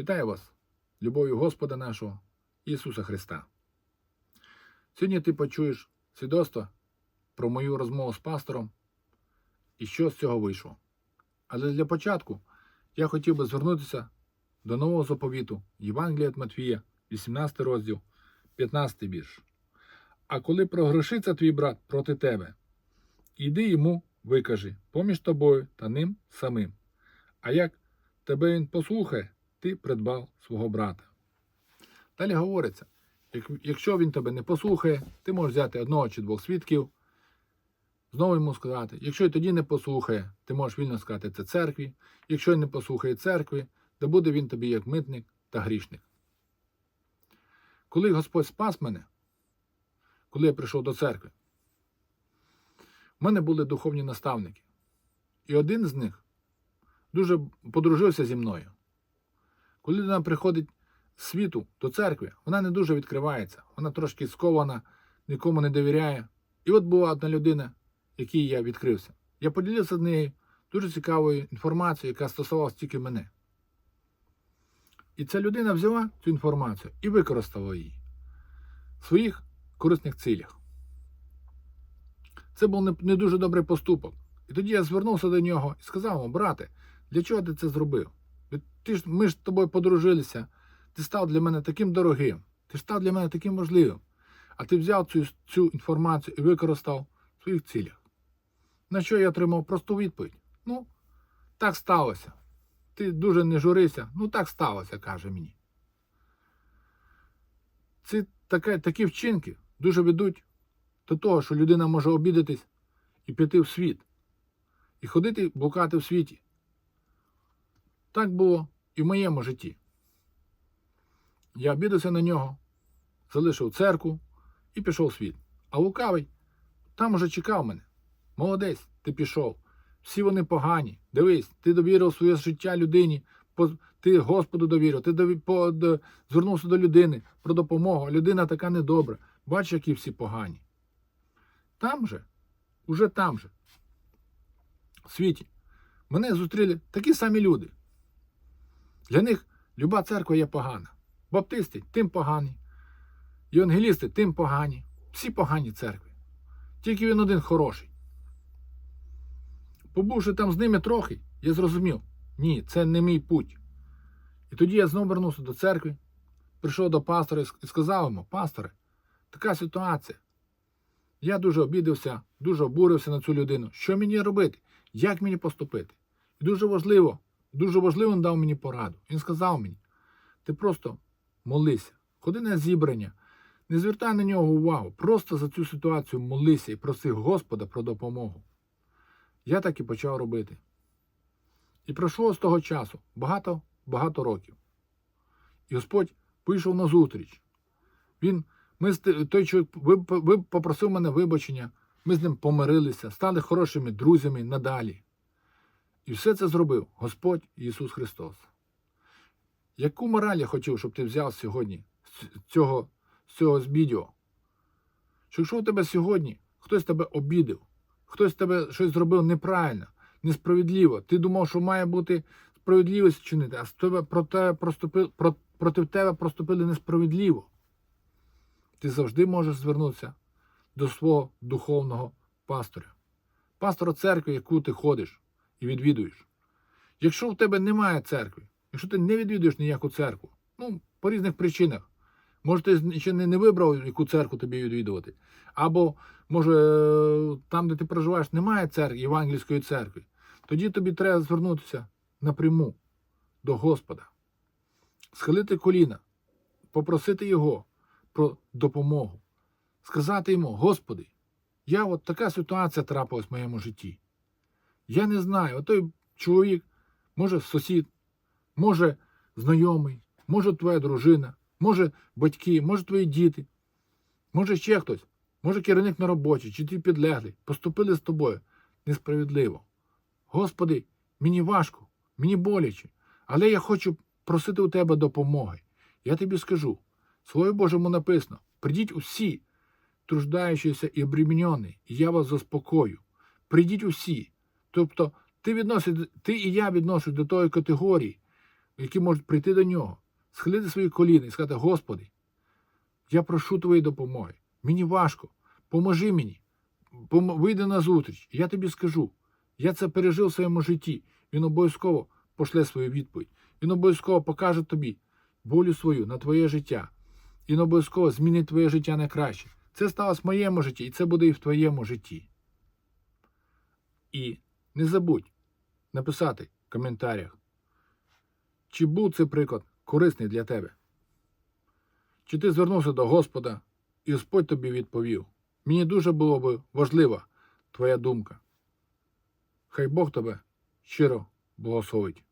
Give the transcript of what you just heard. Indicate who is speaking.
Speaker 1: Вітаю вас, любов'ю Господа нашого Ісуса Христа. Сьогодні ти почуєш свідоцтво про мою розмову з пастором і що з цього вийшло. Але для початку я хотів би звернутися до нового заповіту Євангелія від Матвія, 18 розділ, 15 вірш. А коли прогрешиться твій брат проти тебе, іди йому викажи поміж тобою та ним самим. А як тебе він послухає, ти придбав свого брата. Далі говориться: якщо він тебе не послухає, ти можеш взяти одного чи двох свідків, знову йому сказати. Якщо і тоді не послухає, ти можеш вільно сказати це церкві. Якщо й не послухає церкви, то буде він тобі як митник та грішник. Коли Господь спас мене, коли я прийшов до церкви, в мене були духовні наставники. І один з них дуже подружився зі мною. Коли людина приходить з світу до церкви, вона не дуже відкривається, вона трошки скована, нікому не довіряє. І от була одна людина, якій я відкрився. Я поділився з нею дуже цікавою інформацією, яка стосувалася тільки мене. І ця людина взяла цю інформацію і використала її в своїх корисних цілях. Це був не, дуже добрий поступок. І тоді я звернувся до нього і сказав йому, брате, для чого ти це зробив? Ти ж, ми ж з тобою подружилися, ти став для мене таким дорогим, ти ж став для мене таким важливим. А ти взяв цю, цю інформацію і використав в своїх цілях. На що я отримав просту відповідь? Ну, так сталося. Ти дуже не журися, ну так сталося, каже мені. Ці таке, такі вчинки дуже ведуть до того, що людина може обідатись і піти в світ, і ходити блукати в світі. Так було і в моєму житті. Я обідався на нього, залишив церкву і пішов в світ. А лукавий там уже чекав мене. Молодець, ти пішов. Всі вони погані. Дивись, ти довірив своє життя людині, ти Господу довірив, ти дові- по- звернувся до людини про допомогу. Людина така недобра. Бачиш, які всі погані. Там же, уже там же, в світі, мене зустріли такі самі люди. Для них люба церква є погана. Баптисти тим погані, євангелісти тим погані. Всі погані церкви. Тільки він один хороший. Побувши там з ними трохи, я зрозумів, ні, це не мій путь. І тоді я знову вернувся до церкви, прийшов до пастора і сказав йому, пасторе, така ситуація. Я дуже обідався, дуже обурився на цю людину. Що мені робити? Як мені поступити? І дуже важливо, дуже важливо він дав мені пораду. Він сказав мені: ти просто молися, ходи на зібрання, не звертай на нього увагу, просто за цю ситуацію молися і проси Господа про допомогу. Я так і почав робити. І пройшло з того часу багато, багато років. І Господь вийшов на зустріч. Він, ми, той чоловік ви, ви попросив мене вибачення, ми з ним помирилися, стали хорошими друзями надалі. І все це зробив Господь Ісус Христос. Яку мораль я хотів, щоб ти взяв сьогодні з цього, з цього з відео? Що якщо у тебе сьогодні хтось тебе обідав, хтось тебе щось зробив неправильно, несправедливо, ти думав, що має бути справедливість чинити, а тебе, про тебе проступи, про, проти тебе проступили несправедливо. Ти завжди можеш звернутися до свого духовного пастора, пастора церкви, яку ти ходиш і відвідуєш. Якщо в тебе немає церкви, якщо ти не відвідуєш ніяку церкву, ну, по різних причинах, може, ти ще не, вибрав, яку церкву тобі відвідувати, або, може, там, де ти проживаєш, немає церкви, євангельської церкви, тоді тобі треба звернутися напряму до Господа, схилити коліна, попросити Його про допомогу, сказати йому, Господи, я от така ситуація трапилась в моєму житті. Я не знаю, отой чоловік, може сусід, може знайомий, може твоя дружина, може батьки, може твої діти, може ще хтось, може керівник на роботі, чи ти підлеглий, поступили з тобою несправедливо. Господи, мені важко, мені боляче, але я хочу просити у тебе допомоги. Я тобі скажу, в Слові Божому написано: придіть усі, труждаючіся і обремінені, і я вас заспокою. Придіть усі. Тобто, ти відносиш, ти і я відношусь до тої категорії, які можуть прийти до нього, схилити свої коліна і сказати: Господи, я прошу твоєї допомоги. Мені важко, поможи мені, вийди на зустріч. Я тобі скажу. Я це пережив в своєму житті. Він обов'язково пошле свою відповідь. Він обов'язково покаже тобі волю свою на твоє життя. Він обов'язково змінить твоє життя на краще. Це сталося в моєму житті, і це буде і в твоєму житті. І не забудь написати в коментарях, чи був цей приклад корисний для тебе. Чи ти звернувся до Господа, і Господь тобі відповів. Мені дуже було би важлива твоя думка. Хай Бог тебе щиро благословить.